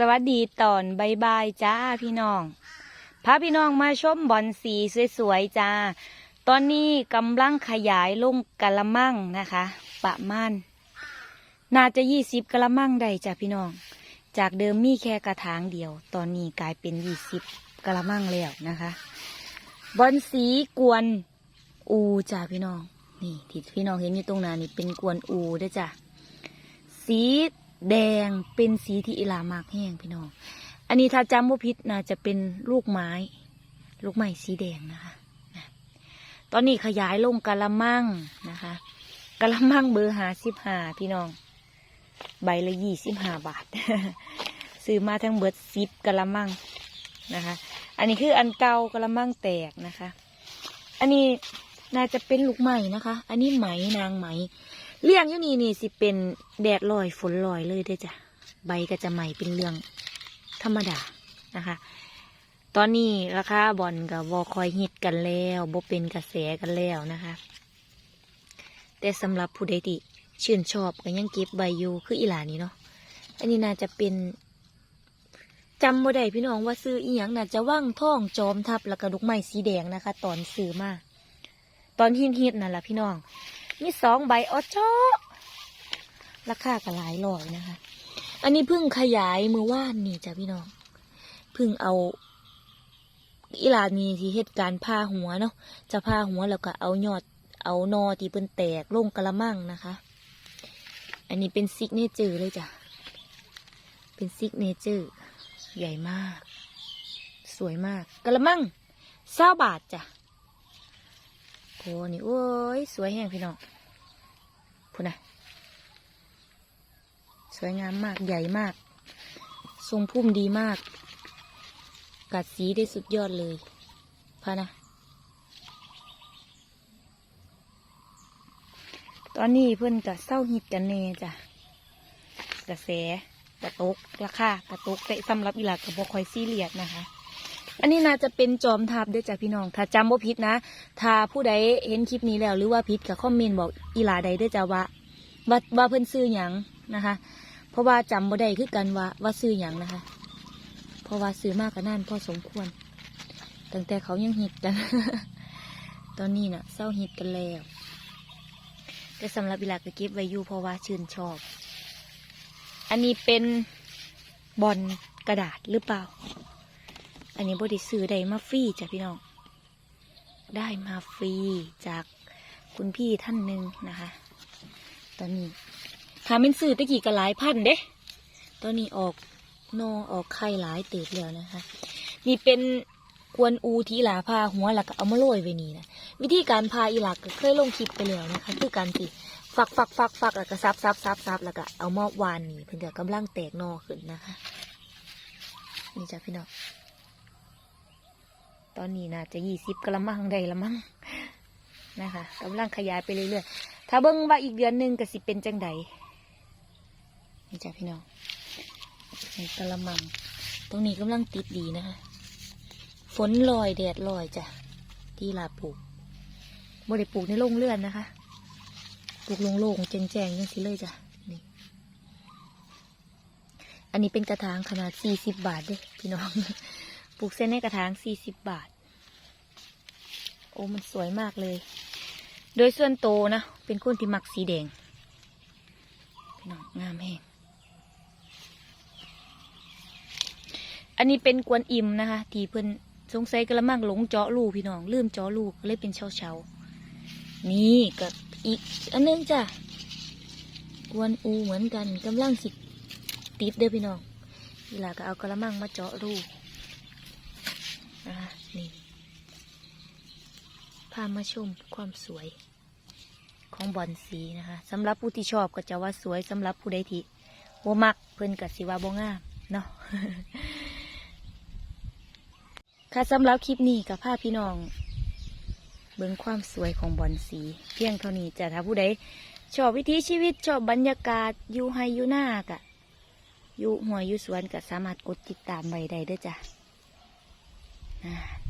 สวัสดีตอนบายบายจ้าพี่น้องพาพี่น้องมาชมบอลสีสวยๆจ้า ตอนนี้กำลังขยายลงกะละมังนะคะ ประมาณน่าจะยี่สิบกะละมังได้จ้าพี่น้อง จากเดิมมีแค่กระถางเดียว ตอนนี้กลายเป็นยี่สิบกะละมังแล้วนะคะ บอลสีกวนอูจ้าพี่น้อง นี่ที่พี่น้องเห็นอยู่ตรงหน้านี่เป็นกวนอูด้จ้ะสี แดงเป็นสีที่อิลามากแห้งพี่น้อง อันนี้ถ้าจำว่าพิษน่าจะเป็นลูกไม้ ลูกไม้สีแดงนะคะ ตอนนี้ขยายลงกะละมังนะคะกะละมังเบอร์หาสิบห้าพี่น้อง ใบละยี่สิบห้าบาท ซื้อมาทั้งเบิดสิบกะละมังนะคะ อันนี้คืออันเก่ากะละมังแตกนะคะ อันนี้น่าจะเป็นลูกไหมนะคะ อันนี้ไหมนางไหม เลี้ยงอยู่นี่นี่สิเป็นแดดลอยฝนลอยเลยเด้จ้ะใบก็จะใหม่เป็นเรื่องธรรมดานะคะ ตอนนี้ราคาบอลกับบอคอยฮิตกันแล้วบ่เป็นกระแสกันแล้วนะคะ แต่สำหรับผู้ใดที่ชื่นชอบก็ยังเก็บใบอยู่คืออีหลานี่เนาะอันนี้น่าจะเป็นจำบ่ได้พี่น้องว่าซื้ออีหยังน่าจะว่างท่องจอมทับแล้วก็ลูกไม้สีแดงนะคะ ตอนซื้อมาตอนฮิตฮิตๆนั่นแหละพี่น้อง มีสองใบอ๋อชอราคาก็หลายร้อยนะคะ อันนี้เพิ่งขยายมือว่านนี่จ้ะพี่น้องเพิ่งเอาอีลานีที่เหตุการณ์พาหัวเนาะจะพาหัวแล้วก็เอายอดเอานอที่เพิ่นแตกลงกระมังนะคะ อันนี้เป็นซิกเนเจอร์เลยจ้ะ เป็นซิกเนเจอร์ ใหญ่มาก สวยมากกระมังเศร้าบาทจ้ะ นี่โอ้ยสวยแห้งพี่น้องพูดนะสวยงามมากใหญ่มาก ทรงพุ่มดีมาก กัดสีได้สุดยอดเลยพะนะ ตอนนี้เพิ่อนจะเศร้าหิดกันเน่จ้ะกระแสกระตกราคากระตกแต่สำหรับอีหลักกับบอคอยซีเรียสนะคะ อันนี้น่าจะเป็นจอมทัพเด้วยจ้ะพี่น้อง ถ้าจำว่าผิดนะ ถ้าผู้ใดเห็นคลิปนี้แล้ว หรือว่าผิดกับคอมเมนต์บอกอีหลาใดเด้วยจ้ะว่าว่าว่าเพิ่นซื้อหยังนะคะ เพราะว่าจำบ่ได้คือกันว่าว่าซื้อหยังนะคะ เพราะว่าซื้อมากก็นั่นพอสมควร ตั้งแต่เขายังฮิตกัน ตอนนี้น่ะเศร้าฮิตกันแล้วแต่สำหรับอีลาก็เก็บไว้อยู่เพราะว่าชื่นชอบ อันนี้เป็นบอลกระดาษหรือเปล่า อันนี้บไดิซื้อได้มาฟรีจ้ะพี่น้อง ได้มาฟรีจากคุณพี่ท่านหนึ่งนะคะ ตอนนี้ถ้าเป็นซื้อตะกี้ก็หลายพันเด้ ตอนนี้ออกนอออกไข่หลายเติบแล้วนะคะ นี่เป็นกวนอูทีหลาพาหัวหลักเอามาโรยไว้นี่นะวิธีการพาอีหลักเคยลงคลิปไปแล้วนะคะ คือการติฝักฝักฝักฝักแล้วก็ซับซับซับซับแล้วก็เอามาวานนี่เพิ่นก็กำลังแตกนอขึ้นนะคะ นี่จ้ะพี่น้อง ตอนนี้น่าจะยี่สิบกะละมังได้ละมั้งนะคะกำลังขยายไปเรื่อยๆถ้าเบิ้งว่าอีกเดือนหนึ่งก็สิเป็นจังใดนี่จ้ะพี่น้องนี่กะละมัง ตรงนี้กำลังติดดีนะคะ ฝนลอยแดดลอยจ้ะที่ลาปลูกบ่ได้ปลูกในโรงเรือนนะคะปลูกโล่งๆแจ้งๆยังสิเลยจ้ะนี่อันนี้เป็นกระถางขนาดสี่สิบบาทเด้พี่น้อง ปลูกเส้นในกระถางสี่สิบบาท โอ้มันสวยมากเลย โดยส่วนโตนะ เป็นคนที่มักสีแดงพี่น้องงามแห้งอันนี้เป็นกวนอิมนะคะ ที่เพิ่นสงสัยกระมังหลงเจาะลูกพี่น้องลืมเจาะลูกเลยเป็นเชาเชานี่กับอีกอันนึงจ้ะกวนอูเหมือนกันกำลังสิติดเด้อพี่น้องเวลาก็เอากระมังมาเจาะลูก นี่พามาชมความสวยของบอนสีนะคะสำหรับผู้ที่ชอบก็จะว่าสวยสำหรับผู้ใดที่บ่มักเพิ่นกับสิว่าบ่งามเนาะค่ะสำหรับคลิปนี้กับพาพี่น้อง เบิ่งความสวยของบอนสี เพียงเท่านี้จะถ้าผู้ใดชอบวิถีชีวิตชอบบรรยากาศอยู่ไฮอยู่หน้ากะอยู่หัวอยู่สวนก็สามารถกดติดตามไว้ได้เด้อจ้ะ อ่า